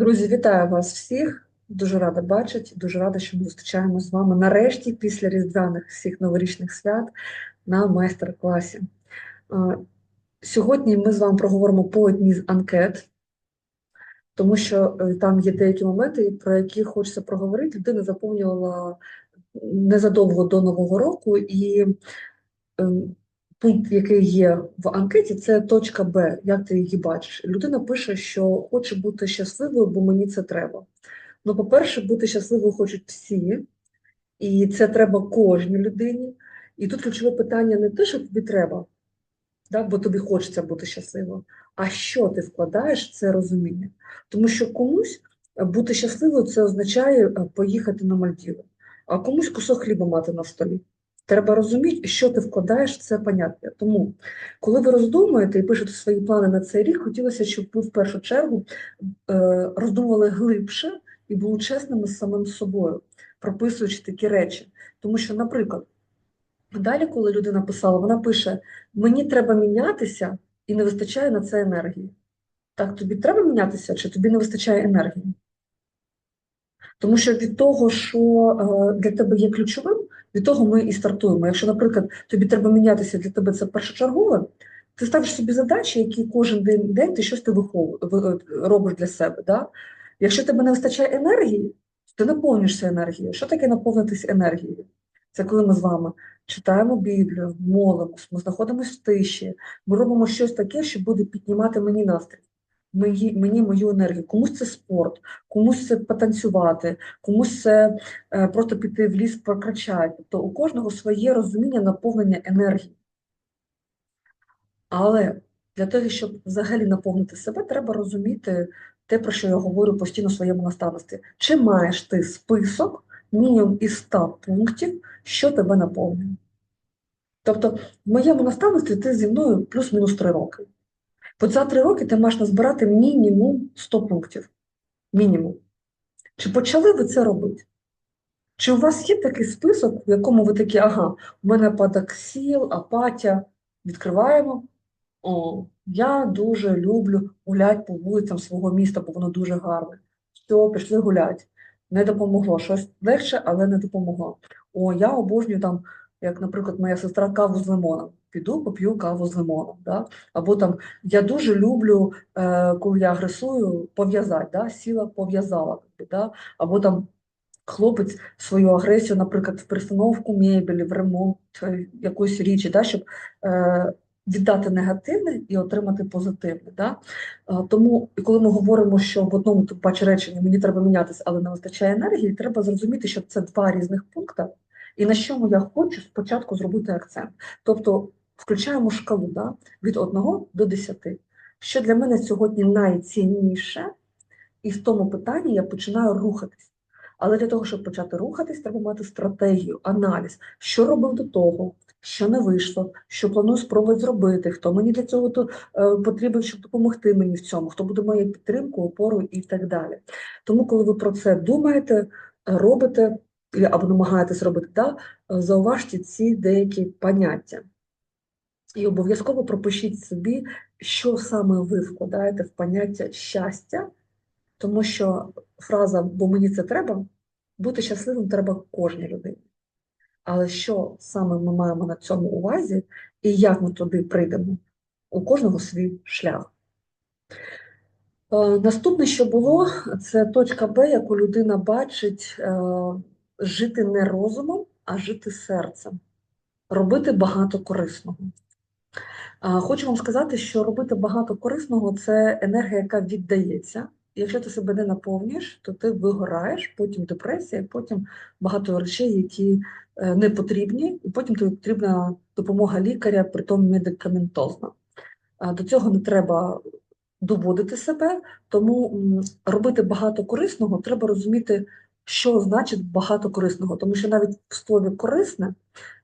Друзі, вітаю вас всіх. Дуже рада бачити, дуже рада, що ми зустрічаємося з вами нарешті після різдвяних всіх новорічних свят на майстер-класі. Сьогодні ми з вами проговоримо по одній з анкет, тому що е, там є деякі моменти, про які хочеться проговорити. Людина заповнювала незадовго до Нового року, і ем, пункт, який є в анкеті, це точка Б. Як ти її бачиш? Людина пише, що хоче бути щасливою, бо мені це треба. Ну, по-перше, бути щасливою хочуть всі, і це треба кожній людині. І тут ключове питання не те, що тобі треба, да, бо тобі хочеться бути щасливою, а що ти вкладаєш в це розуміння. Тому що комусь бути щасливою це означає е, поїхати на Мальдіви, а комусь кусок хліба мати на столі. Треба розуміти, що ти вкладаєш в це поняття. Тому, коли ви роздумуєте і пишете свої плани на цей рік, хотілося, щоб ви в першу чергу е, роздумували глибше і були чесними з самим собою, прописуючи такі речі. Тому що, наприклад, далі, коли людина писала, вона пише: Мені треба мінятися і не вистачає на це енергії. Так, тобі треба мінятися, чи тобі не вистачає енергії? Тому що від того, що е, для тебе є ключовим, від того ми і стартуємо. Якщо, наприклад, тобі треба мінятися, для тебе це першочергове, ти ставиш собі задачі, які кожен день, день ти щось ти вихов... робиш для себе. Да? Якщо тебе не вистачає енергії, ти наповнюєшся енергією. Що таке наповнитись енергією? Це коли ми з вами читаємо Біблію, молимось, ми знаходимося в тиші, ми робимо щось таке, що буде піднімати мені настрій, мені, мені мою енергію. Комусь це спорт, комусь це потанцювати, комусь це е, просто піти в ліс прокачати. Тобто у кожного своє розуміння наповнення енергії. Але для того, щоб взагалі наповнити себе, треба розуміти те, про що я говорю постійно в своєму наставництві. Чи маєш ти список мінімум із 100 пунктів, що тебе наповнює? Тобто, в моєму наставництві ти зі мною плюс-мінус 3 роки. От за 3 роки ти маєш назбирати мінімум 100 пунктів. Мінімум. Чи почали ви це робити? Чи у вас є такий список, в якому ви такі, ага, у мене падок сіл, апатія, відкриваємо. О, я дуже люблю гуляти по вулицям свого міста, бо воно дуже гарне. Все, пішли гуляти. Не допомогло. Щось легше, але не допомогло. О, я обожнюю там, як, наприклад, моя сестра каву з лимоном. Піду, поп'ю каву з лимоном. Да? Або там я дуже люблю, е, коли я агресую, пов'язати, да? сіла, пов'язала. Да? Або там хлопець свою агресію, наприклад, в перестановку мебелі, в ремонт е, якоїсь річі, да? щоб е, віддати негативне і отримати позитивне. Да? Е, Тому, коли ми говоримо, що в одному паче реченні мені треба мінятися, але не вистачає енергії, треба зрозуміти, що це два різних пункти, і на чому я хочу спочатку зробити акцент. Тобто включаємо шкалу да? від 1 до 10. Що для мене сьогодні найцінніше, і в тому питанні я починаю рухатись. Але для того, щоб почати рухатись, треба мати стратегію, аналіз, що робив до того, що не вийшло, що планую спробувати зробити, хто мені для цього то, е, потрібен, щоб допомогти мені в цьому, хто буде моєю підтримкою, опорою і так далі. Тому, коли ви про це думаєте, робите або намагаєтесь робити, да, е, зауважте ці деякі поняття. І обов'язково пропишіть собі, що саме ви вкладаєте в поняття щастя, тому що фраза бо мені це треба, бути щасливим треба кожній людині. Але що саме ми маємо на цьому увазі і як ми туди прийдемо? У кожного свій шлях. Е, Наступне, що було, це точка Б, яку людина бачить е, жити не розумом, а жити серцем, робити багато корисного. Хочу вам сказати, що робити багато корисного це енергія, яка віддається. Якщо ти себе не наповнюєш, то ти вигораєш, потім депресія, потім багато речей, які е, не потрібні, і потім тобі потрібна допомога лікаря, притом медикаментозна. До цього не треба доводити себе, тому робити багато корисного треба розуміти, що значить багато корисного, тому що навіть в слові корисне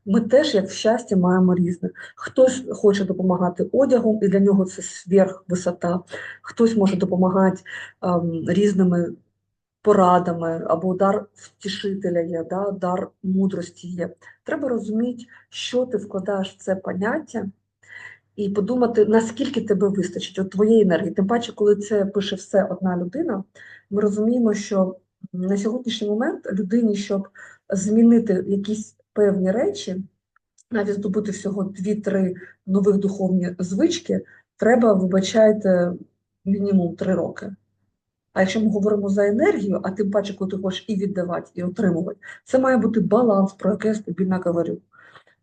ми теж, як в щасті, маємо різне. Хтось хоче допомагати одягом, і для нього це сверхвисота, хтось може допомагати ем, різними порадами, або дар втішителя є, да, дар мудрості є. Треба розуміти, що ти вкладаєш в це поняття, і подумати, наскільки тебе вистачить от твоєї енергії. Тим паче, коли це пише все одна людина, ми розуміємо, що на сьогоднішній момент людині, щоб змінити якісь певні речі, навіть здобути всього 2-3 нових духовні звички, треба, вибачайте, мінімум 3 роки. А якщо ми говоримо за енергію, а тим паче, коли ти хочеш і віддавати, і отримувати, це має бути баланс, про який я стабільно говорю.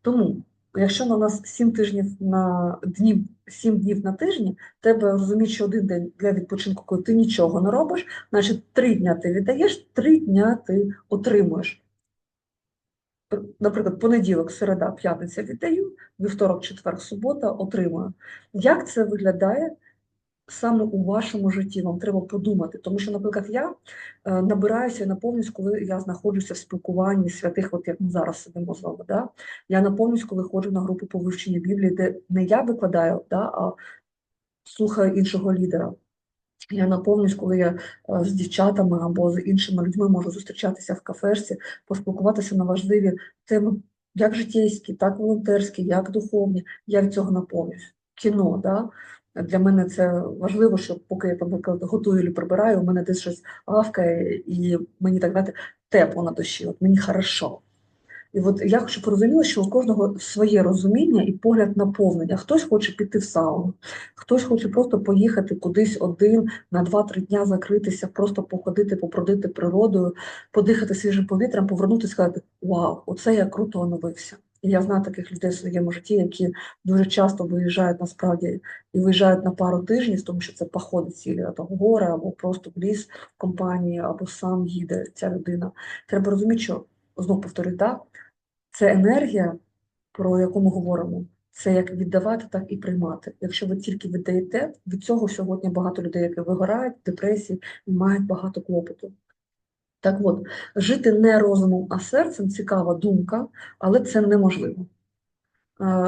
Тому, якщо на нас 7 тижнів на днів, 7 днів на тижні, треба розуміти, що один день для відпочинку, коли ти нічого не робиш, значить 3 дня ти віддаєш, 3 дня ти отримуєш. Наприклад, понеділок, середа, п'ятниця віддаю, вівторок, четвер, субота отримую. Як це виглядає саме у вашому житті? Вам треба подумати. Тому що, наприклад, я е, набираюся і наповнююсь, коли я знаходжуся в спілкуванні святих, от як ми зараз сидимо з вами. Да? Я наповнююсь, коли ходжу на групу по вивченню Біблії, де не я викладаю, да, а слухаю іншого лідера. Я наповнююсь, коли я е, з дівчатами або з іншими людьми можу зустрічатися в кафешці, поспілкуватися на важливі теми, як житейські, так волонтерські, як духовні. Я від цього наповнююсь. Кіно, да? Для мене це важливо, що поки я наприклад, готую і прибираю, у мене десь щось гавкає, і мені так знаєте, тепло на душі, от мені хорошо. І от я хочу порозуміла, що у кожного своє розуміння і погляд наповнення. Хтось хоче піти в сауну, хтось хоче просто поїхати кудись один на 2-3 дня закритися, просто походити, попродити природою, подихати свіжим повітрям, повернутися і сказати: Вау, оце я круто оновився. І я знаю таких людей в своєму житті, які дуже часто виїжджають насправді і виїжджають на пару тижнів, тому що це походи цілі до гори, або просто в ліс компанії, або сам їде ця людина. Треба розуміти, що знов повторюю, так, це енергія, про яку ми говоримо. Це як віддавати, так і приймати. Якщо ви тільки віддаєте, від цього сьогодні багато людей, які вигорають, депресії мають багато клопоту. Так от, жити не розумом, а серцем цікава думка, але це неможливо.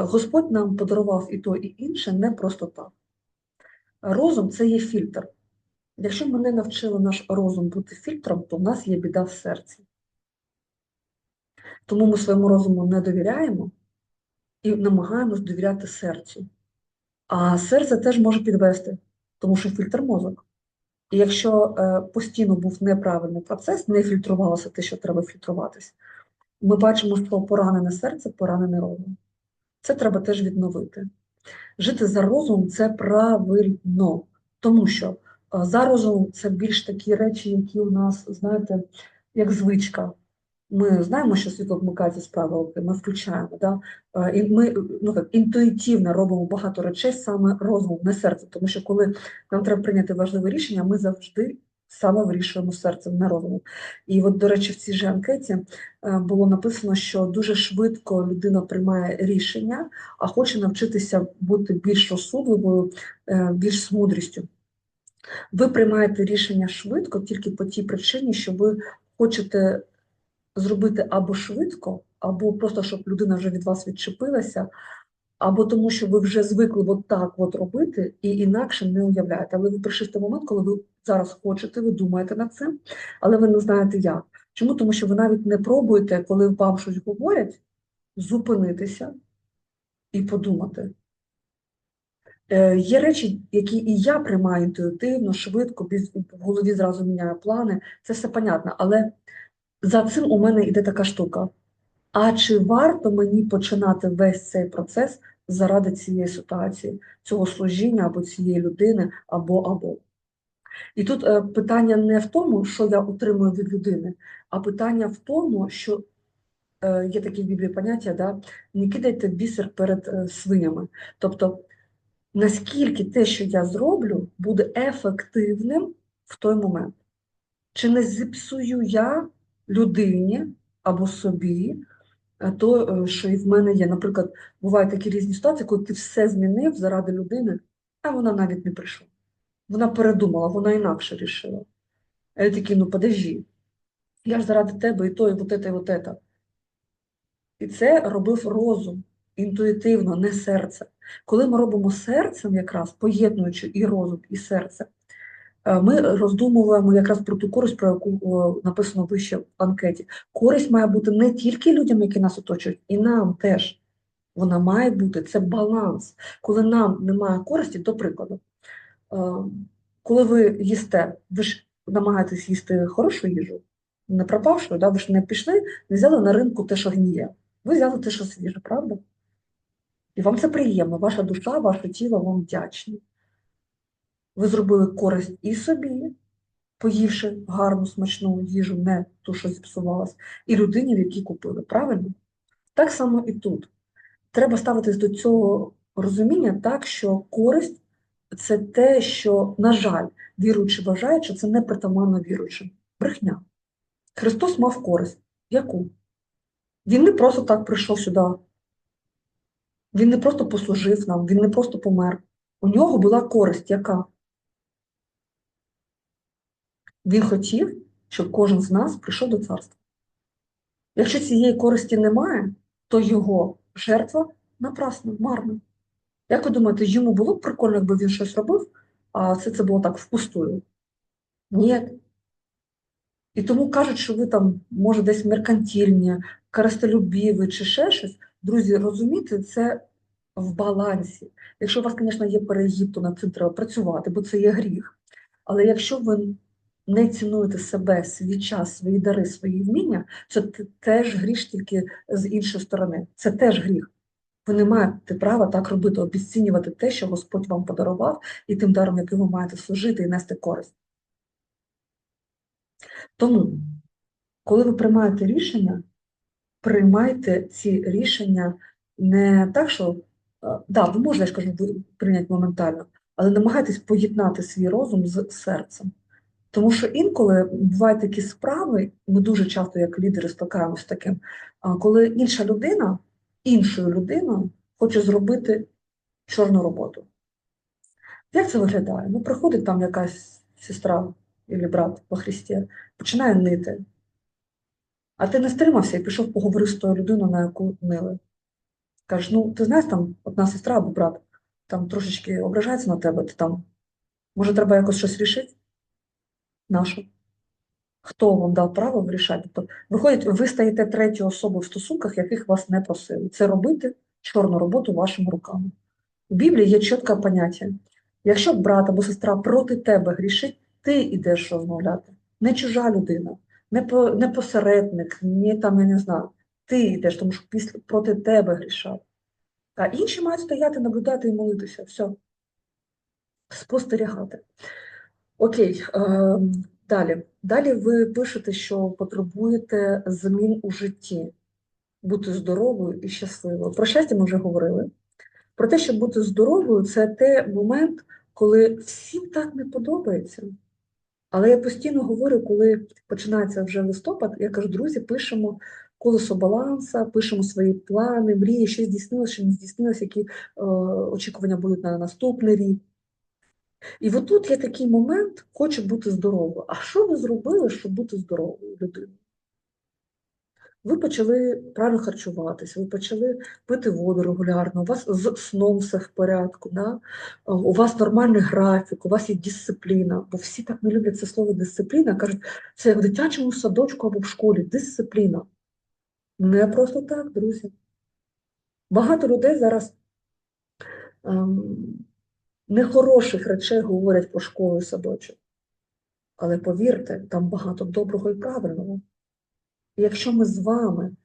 Господь нам подарував і то, і інше не просто так. Розум це є фільтр. Якщо ми не навчили наш розум бути фільтром, то в нас є біда в серці. Тому ми своєму розуму не довіряємо і намагаємось довіряти серцю. А серце теж може підвести, тому що фільтр мозок. І якщо е, постійно був неправильний процес, не фільтрувалося те, що треба фільтруватись, ми бачимо, що поранене серце, поранений розум. Це треба теж відновити. Жити за розумом це правильно, тому що е, за розумом це більш такі речі, які у нас, знаєте, як звичка. Ми знаємо, що світло вмикається з правил, ми включаємо. Да? І Ми ну, так, інтуїтивно робимо багато речей саме розумом, не серцем. Тому що коли нам треба прийняти важливе рішення, ми завжди саме вирішуємо серцем, не розумом. І от, до речі, в цій же анкеті е, було написано, що дуже швидко людина приймає рішення, а хоче навчитися бути більш розсудливою, е, більш з мудрістю. Ви приймаєте рішення швидко тільки по тій причині, що ви хочете зробити або швидко, або просто щоб людина вже від вас відчепилася, або тому, що ви вже звикли от так от робити і інакше не уявляєте. Але ви прийшли в той момент, коли ви зараз хочете, ви думаєте над цим, але ви не знаєте як. Чому? Тому що ви навіть не пробуєте, коли вам щось говорять, зупинитися і подумати. Е, Є речі, які і я приймаю інтуїтивно, швидко, в голові зразу міняю плани, це все понятно, але за цим у мене йде така штука. А чи варто мені починати весь цей процес заради цієї ситуації, цього служіння або цієї людини, або або? І тут е, питання не в тому, що я отримую від людини, а питання в тому, що е, є такі в Біблії поняття, да, не кидайте бісер перед е, свинями. Тобто, наскільки те, що я зроблю, буде ефективним в той момент. Чи не зіпсую я людині або собі, е, то, е, що і в мене є. Наприклад, бувають такі різні ситуації, коли ти все змінив заради людини, а вона навіть не прийшла. Вона передумала, вона інакше рішила. А я такий, ну подожди, я ж заради тебе і то, і вот це, і вот це. І це робив розум інтуїтивно, не серце. Коли ми робимо серцем, якраз поєднуючи і розум, і серце, ми роздумуємо якраз про ту користь, про яку написано вище в анкеті. Користь має бути не тільки людям, які нас оточують, і нам теж. Вона має бути, це баланс. Коли нам немає користі, до прикладу, е, коли ви їсте, ви ж намагаєтесь їсти хорошу їжу, не пропавшу, да? ви ж не пішли, не взяли на ринку те, що гніє. Ви взяли те, що свіже, правда? І вам це приємно, ваша душа, ваше тіло вам вдячні. Ви зробили користь і собі, поївши гарну, смачну їжу, не ту, що зіпсувалась, і людині, в якій купили, правильно? Так само і тут. Треба ставитись до цього розуміння так, що користь це те, що, на жаль, віруючі вважають, що це не притаманно віруючим. Брехня. Христос мав користь. Яку? Він не просто так прийшов сюди. Він не просто послужив нам, він не просто помер. У нього була користь яка? Він хотів, щоб кожен з нас прийшов до царства. Якщо цієї користі немає, то його жертва напрасна, марна. Як ви думаєте, йому було б прикольно, якби він щось робив, а все це було так впустую? Ні. І тому кажуть, що ви там, може, десь меркантильні, користолюбіві чи ще щось. Друзі, розумієте, це в балансі. Якщо у вас, звісно, є перегиб, то над цим треба працювати, бо це є гріх. Але якщо ви не цінуєте себе, свій час, свої дари, свої вміння, це теж гріх тільки з іншої сторони. Це теж гріх. Ви не маєте права так робити, обіцінювати те, що Господь вам подарував, і тим даром, яким ви маєте служити і нести користь. Тому, коли ви приймаєте рішення, приймайте ці рішення не так, що е, да, ви можете, я ж кажу, прийняти моментально, але намагайтесь поєднати свій розум з серцем. Тому що інколи бувають такі справи, ми дуже часто, як лідери, стикаємося з таким, коли інша людина іншою людиною хоче зробити чорну роботу. Як це виглядає? Ну, приходить там якась сестра або брат по Христі, починає нити. А ти не стримався і пішов поговорив з тою людиною, на яку нили. Кажеш, ну ти знаєш, там одна сестра або брат там трошечки ображається на тебе, ти там, може, треба якось щось рішити? Нащо? Хто вам дав право вирішати? Тобто, виходить, ви стаєте третьою особою в стосунках, яких вас не просили. Це робити чорну роботу вашими руками. У Біблії є чітке поняття. Якщо брат або сестра проти тебе грішить, ти йдеш розмовляти. Не чужа людина, не, по, не посередник, не там, я не знаю. Ти йдеш, тому що після, проти тебе грішать. А інші мають стояти, наблюдати і молитися. Все. Спостерігати. Окей, е, далі. Далі ви пишете, що потребуєте змін у житті, бути здоровою і щасливою. Про щастя ми вже говорили. Про те, щоб бути здоровою, це те момент, коли всім так не подобається. Але я постійно говорю, коли починається вже листопад, я кажу, друзі, пишемо колесо баланса, пишемо свої плани, мрії, що здійснилося, що не здійснилося, які е, очікування будуть на наступний рік. І отут є такий момент, хочу бути здоровою. А що ви зробили, щоб бути здоровою людиною? Ви почали правильно харчуватися, ви почали пити воду регулярно, у вас з сном все в порядку, да? У вас нормальний графік, у вас є дисципліна, бо всі так не люблять це слово дисципліна, кажуть, це як в дитячому садочку або в школі, дисципліна. Не просто так, друзі. Багато людей зараз ем, нехороших речей говорять про школу і садочок. Але повірте, там багато доброго і правильного. І якщо ми з вами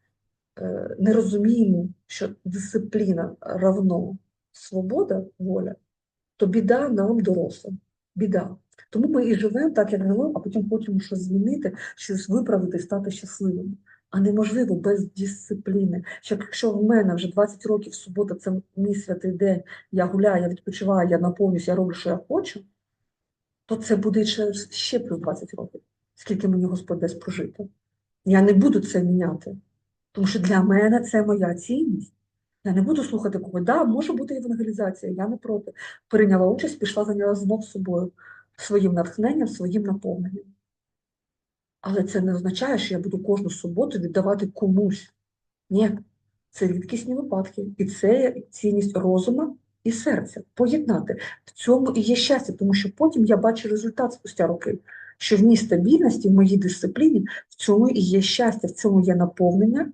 е, не розуміємо, що дисципліна равно свобода, воля, то біда нам дорослим. Біда. Тому ми і живемо так, як живемо, а потім хочемо щось змінити, щось виправити стати щасливими. А неможливо без дисципліни. Що якщо в мене вже 20 років субота, це мій святий день, я гуляю, я відпочиваю, я наповнююсь, я роблю, що я хочу, то це буде ще, ще плюс 20 років, скільки мені Господь дасть прожити. Я не буду це міняти, тому що для мене це моя цінність. Я не буду слухати когось. Да, може бути евангелізація, я не проти. Прийняла участь, пішла зайняла знов собою, своїм натхненням, своїм наповненням. Але це не означає, що я буду кожну суботу віддавати комусь. Ні, це рідкісні випадки. І це цінність розуму і серця. Поєднати. В цьому і є щастя, тому що потім я бачу результат спустя роки, що в мій стабільності, в моїй дисципліні, в цьому і є щастя, в цьому є наповнення,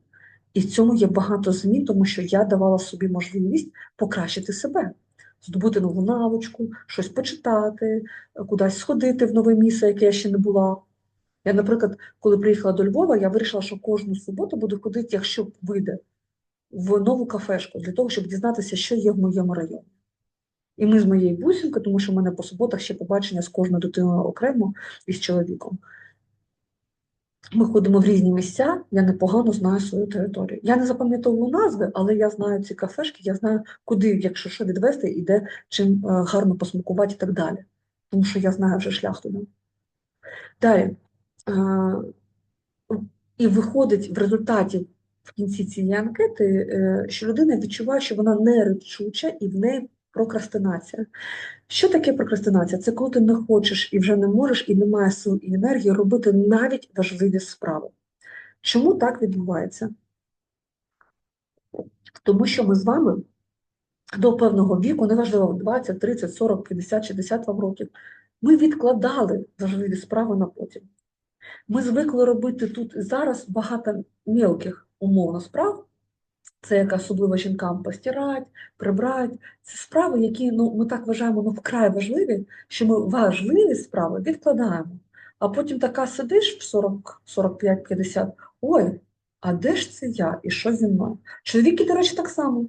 І в цьому є багато змін, тому що я давала собі можливість покращити себе, здобути нову навичку, щось почитати, кудись сходити в нове місце, яке я ще не була. Я, наприклад, коли приїхала до Львова, я вирішила, що кожну суботу буду ходити, якщо вийде, в нову кафешку для того, щоб дізнатися, що є в моєму районі. І ми з моєю бусинкою, тому що в мене по суботах ще побачення з кожною дитиною окремо і з чоловіком. Ми ходимо в різні місця, я непогано знаю свою територію. Я не запам'ятовую назви, але я знаю ці кафешки, я знаю, куди, якщо що відвести, і де чим е, гарно посмакувати і так далі. Тому що я знаю вже шлях туди. Далі. Е, І виходить в результаті в кінці цієї анкети, е, що людина відчуває, що вона нерішуча і в неї прокрастинація. Що таке прокрастинація? Це коли ти не хочеш і вже не можеш, і немає сил і енергії робити навіть важливі справи. Чому так відбувається? Тому що ми з вами до певного віку, неважливо 20, 30, 40, 50, 60 вам років, ми відкладали важливі справи на потім. Ми звикли робити тут і зараз багато мілких умовно справ, це як особливо жінкам постирати, прибрати. Це справи, які ну, ми так вважаємо ну, вкрай важливі, що ми важливі справи відкладаємо. А потім така сидиш в 40, 45, 50, ой, а де ж це я і що зі мною? Чоловіки, до речі, так само,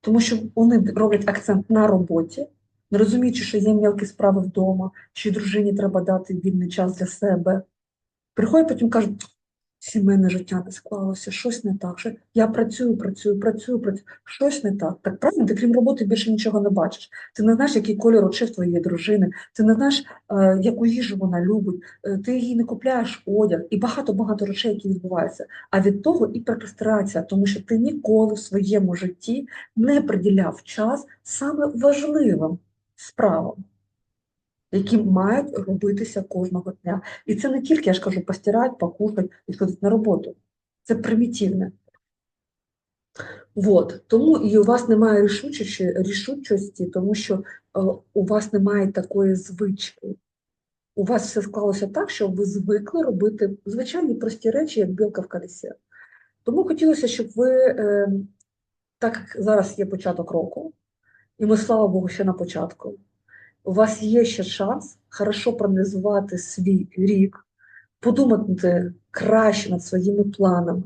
тому що вони роблять акцент на роботі, не розуміючи, що є мілкі справи вдома, що дружині треба дати вільний час для себе. Приходять потім кажуть, сімейне життя не склалося, щось не так. Що я працюю, працюю, працюю, працюю, щось не так. Так правильно, ти крім роботи більше нічого не бачиш. Ти не знаєш, який кольор очей твоєї дружини, ти не знаєш, е, яку їжу вона любить, е, ти їй не купляєш одяг і багато-багато речей, які відбуваються. А від того і прокрастрація, тому що ти ніколи в своєму житті не приділяв час саме важливим справам які мають робитися кожного дня. І це не тільки, я ж кажу, постирати, покушати і сходити на роботу. Це примітивне. Вот. Тому і у вас немає рішучості, рішучості, тому що е, у вас немає такої звички. У вас все склалося так, що ви звикли робити звичайні прості речі, як білка в колесі. Тому хотілося, щоб ви, е, так як зараз є початок року, і ми, слава Богу, ще на початку у вас є ще шанс хорошо проаналізувати свій рік, подумати краще над своїми планами,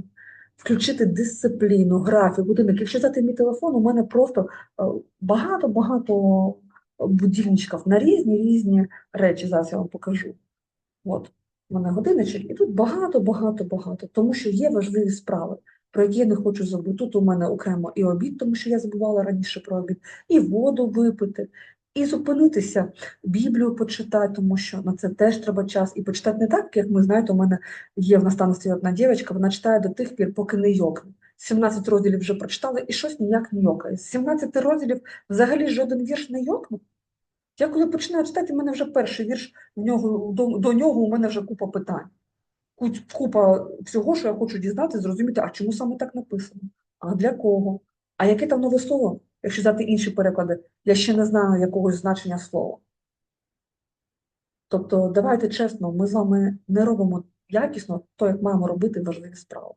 включити дисципліну, графік, будинок. Якщо взяти мій телефон, у мене просто багато-багато будильничків на різні різні речі. Зараз я вам покажу. От, у мене годинничок, і тут багато-багато-багато, тому що є важливі справи. Про які я не хочу забути. Тут у мене окремо і обід, тому що я забувала раніше про обід, і воду випити, і зупинитися, Біблію почитати, тому що на це теж треба час. І почитати не так, як ми знаєте, у мене є в наставництві одна дівчинка, вона читає до тих пір, поки не йокне. 17 розділів вже прочитали і щось ніяк не йокає. З 17 розділів взагалі жоден вірш не йокнув. Я коли починаю читати, у мене вже перший вірш, в нього, до, до нього у мене вже купа питань. Купа всього, що я хочу дізнатися, зрозуміти, а чому саме так написано? А для кого? А яке там нове слово? Якщо взяти інші переклади, я ще не знаю якогось значення слова. Тобто, давайте чесно, ми з вами не робимо якісно то, як маємо робити важливі справи.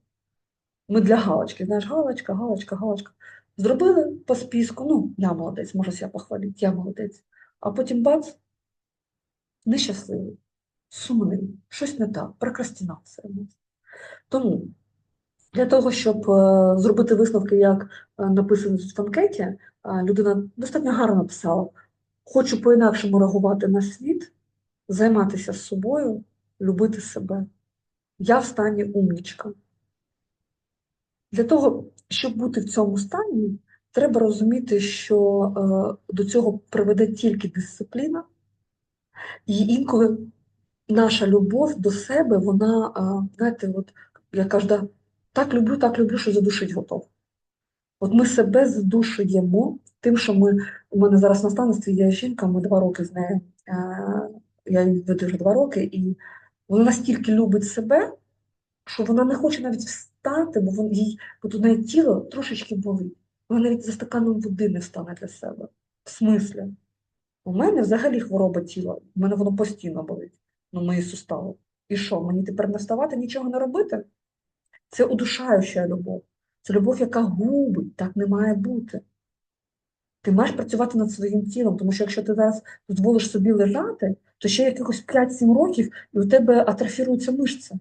Ми для галочки, знаєш, галочка, галочка, галочка. Зробили по списку, ну, я молодець, можу себе похвалити, я молодець. А потім бац, нещасливий, сумний, щось не так, прокрастинація. Тому для того, щоб е, зробити висновки, як е, написано в анкеті, е, людина достатньо гарно написала: хочу по-інакшому реагувати на світ, займатися собою, любити себе. Я в стані умнічка. Для того, щоб бути в цьому стані, треба розуміти, що до цього приведе тільки дисципліна, і інколи наша любов до себе, вона, знаєте, от я кажу, так люблю, так люблю, що задушить готов. От ми себе задушуємо тим, що ми, у мене зараз на наставництві є жінка, ми два роки з нею, е, я її веду вже два роки, і вона настільки любить себе, що вона не хоче навіть встати, бо вон, їй, от у неї тіло трошечки болить. Вона навіть за стаканом води не встане для себе. В смислі? У мене взагалі хвороба тіла, у мене воно постійно болить, ну мої сустави. І що, мені тепер не вставати, нічого не робити? Це удушаюча любов. Це любов, яка губить, так не має бути. Ти маєш працювати над своїм тілом, тому що якщо ти зараз дозволиш собі лежати, то ще якихось 5-7 років, і у тебе атрофіруються мишці,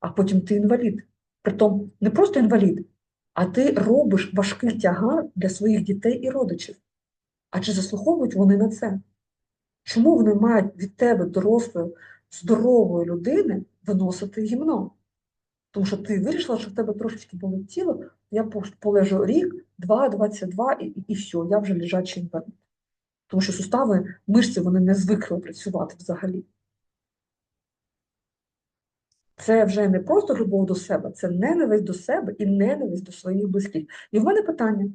а потім ти інвалід. Притом не просто інвалід, а ти робиш важкий тягар для своїх дітей і родичів. А чи заслуховують вони на це? Чому вони мають від тебе, дорослої, здорової людини, виносити гімно? Тому що ти вирішила, що в тебе трошечки болить тіло, я полежу рік, два, 22 і, і, все, я вже лежачий інвалід. Тому що сустави, мишці, вони не звикли працювати взагалі. Це вже не просто любов до себе, це ненависть до себе і ненависть до своїх близьких. І в мене питання: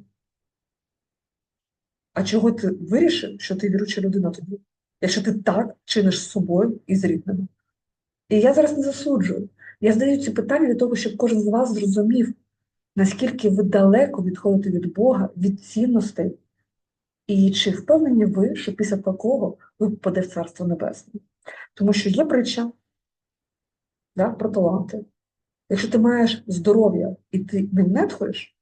а чого ти вирішив, що ти віруча людина тоді, якщо ти так чиниш з собою і з рідними? І я зараз не засуджую. Я задаю ці питання для того, щоб кожен з вас зрозумів, наскільки ви далеко відходите від Бога, від цінностей, і чи впевнені ви, що після такого ви попаде в Царство Небесне? Тому що є притча да, про таланти. Якщо ти маєш здоров'я і ти ним не тхуєш,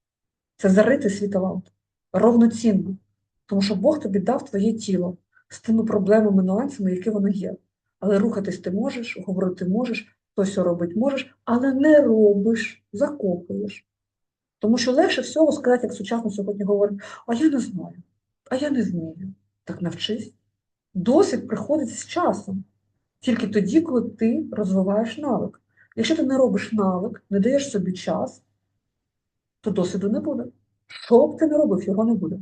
це зарити свій талант ровноцінно. Тому що Бог тобі дав твоє тіло з тими проблемами, нюансами, які воно є. Але рухатись ти можеш, говорити можеш, то все робити можеш, але не робиш, закопуєш. Тому що легше всього сказати, як сучасно сьогодні говорять, а я не знаю, а я не вмію. Так навчись. Досвід приходить з часом. Тільки тоді, коли ти розвиваєш навик. Якщо ти не робиш навик, не даєш собі час, то досвіду не буде. Що б ти не робив, його не буде.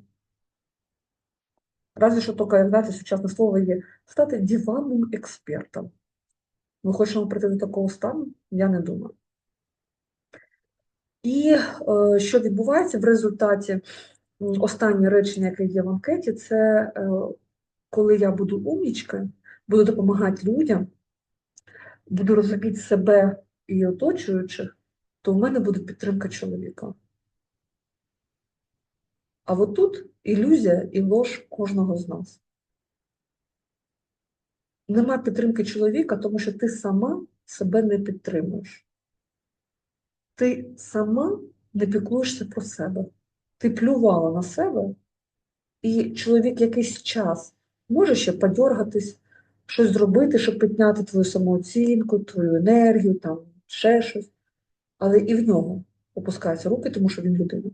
Разве що тільки, знаєте, сучасне слово є стати диванним експертом. Ми хочемо прийти до такого стану? Я не думаю. І е, що відбувається в результаті останнє речення, яке є в анкеті, це е, коли я буду умнічкою, буду допомагати людям, буду розуміти себе і оточуючих, то в мене буде підтримка чоловіка. А от тут ілюзія і лож кожного з нас. Нема підтримки чоловіка, тому що ти сама себе не підтримуєш. Ти сама не піклуєшся про себе. Ти плювала на себе, і чоловік якийсь час може ще подьоргатись, щось зробити, щоб підняти твою самооцінку, твою енергію, там ще щось. Але і в нього опускаються руки, тому що він людина.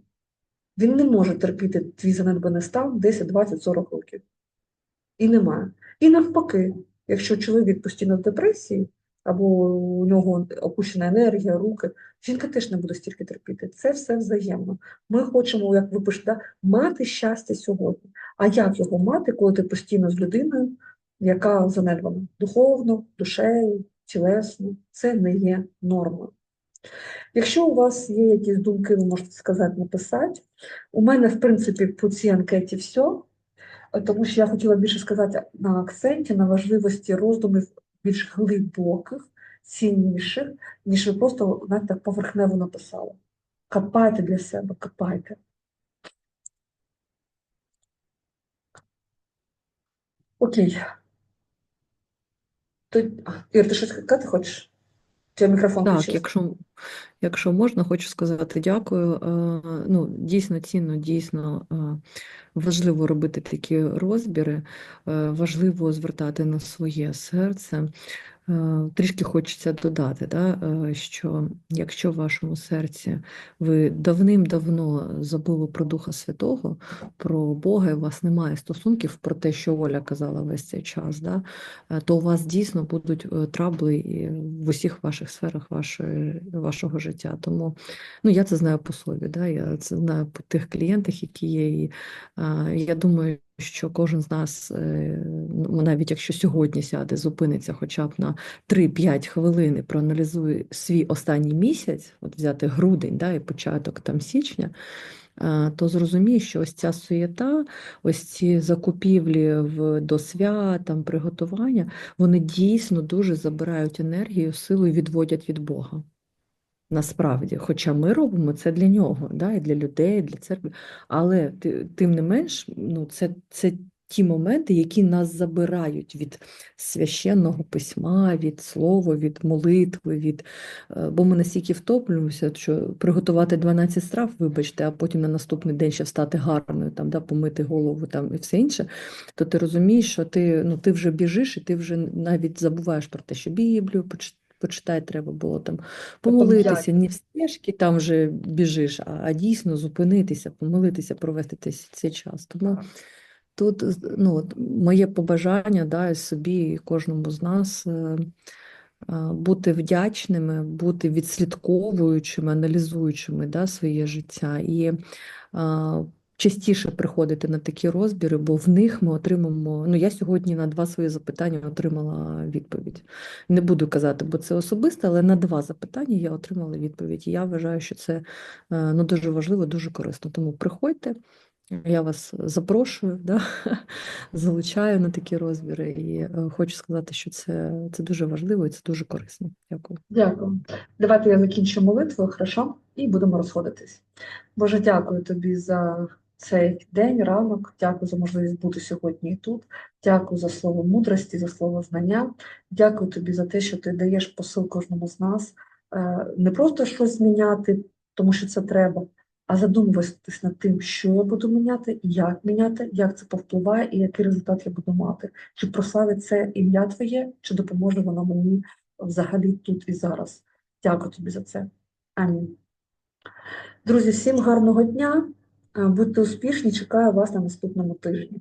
Він не може терпіти твій занедбаний стан 10, 20, 40 років. І немає. І навпаки, якщо чоловік постійно в депресії, або у нього опущена енергія, руки, жінка теж не буде стільки терпіти. Це все взаємно. Ми хочемо, як ви пишете, мати щастя сьогодні. А як його мати, коли ти постійно з людиною, яка занедбана духовно, душею, тілесно, це не є нормою. Якщо у вас є якісь думки, ви можете сказати, написати. У мене, в принципі, по цій анкеті все, тому що я хотіла більше сказати на акценті, на важливості роздумів більш глибоких, цінніших, ніж ви просто знаєте, так поверхнево написали. Копайте для себе, копайте. Окей. Ір, ти щось сказати хочеш? Чи мікрофон Так, включився? якщо, якщо можна, хочу сказати дякую. Е, Ну, дійсно цінно, дійсно е, важливо робити такі розбіри, е, важливо звертати на своє серце. Е, Трішки хочеться додати, да, е, що якщо в вашому серці ви давним-давно забули про Духа Святого, про Бога, і у вас немає стосунків про те, що Оля казала весь цей час, да, е, то у вас дійсно будуть трабли в усіх ваших сферах вашої, вашого життя. Тому ну, я це знаю по собі, да, я це знаю по тих клієнтах, які є. І я думаю, що кожен з нас, е, ну, навіть якщо сьогодні сяде, зупиниться хоча б на 3-5 хвилин проаналізує свій останній місяць, от взяти грудень да, і початок там січня, то зрозуміє, що ось ця суєта, ось ці закупівлі в, до свят, приготування, вони дійсно дуже забирають енергію, силу і відводять від Бога. Насправді, хоча ми робимо це для нього, да, і для людей, і для церкви. Але тим не менш, ну, це, це ті моменти, які нас забирають від священного письма, від слова, від молитви, від, е, бо ми настільки втоплюємося, що приготувати 12 страв, вибачте, а потім на наступний день ще встати гарною, там, да, помити голову там, і все інше, то ти розумієш, що ти, ну, ти вже біжиш, і ти вже навіть забуваєш про те, що Біблію поч- почитати треба було там помолитися, не в стежки там вже біжиш, а, а дійсно зупинитися, помолитися, провести цей, цей час. Тому тут ну, моє побажання да, собі і кожному з нас е, е, бути вдячними, бути відслідковуючими, аналізуючими да, своє життя. І е, частіше приходити на такі розбіри, бо в них ми отримаємо. Ну, я сьогодні на два свої запитання отримала відповідь. Не буду казати, бо це особисто, але на два запитання я отримала відповідь. І я вважаю, що це е, ну, дуже важливо, дуже корисно. Тому приходьте. Я вас запрошую, да? залучаю на такі розбіри, і е, хочу сказати, що це, це дуже важливо і це дуже корисно. Дякую. Дякую. Давайте я закінчу молитвою, хорошо, і будемо розходитись. Боже, дякую тобі за цей день, ранок. Дякую за можливість бути сьогодні і тут. Дякую за слово мудрості, за слово знання. Дякую тобі за те, що ти даєш посил кожному з нас. Е, Не просто щось зміняти, тому що це треба, а задумуватись над тим, що я буду міняти, як міняти, як це повпливає і який результат я буду мати. Чи прославить це ім'я Твоє, чи допоможе воно мені взагалі тут і зараз. Дякую тобі за це. Амінь. Друзі, всім гарного дня. Е, Будьте успішні, чекаю вас на наступному тижні.